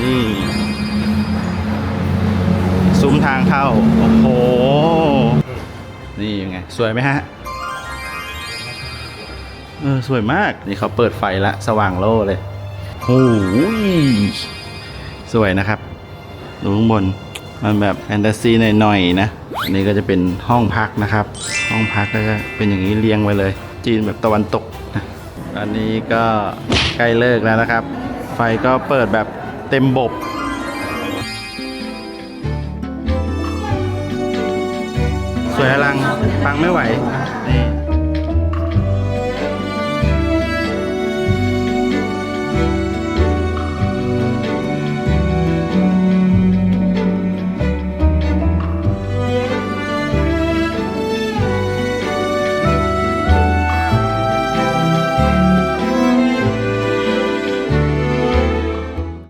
นี่ซุ้มทางเข้า โอ้โห นี่ยังไง สวยไหมฮะ เออ สวยมาก นี่เขาเปิดไฟละ สว่างโล่เลยโอ้ยสวยนะครับ ดูข้างบน มันแบบแฟนตาซีหน่อยๆนะ อันนี้ก็จะเป็นห้องพักนะครับ ห้องพักก็จะเป็นอย่างนี้เรียงไว้เลย จีนแบบตะวันตกนะอันนี้ก็ใกล้เลิกแล้วนะครับ ไฟก็เปิดแบบ เต็มบบสวยอลังฟังไม่ไหวนี่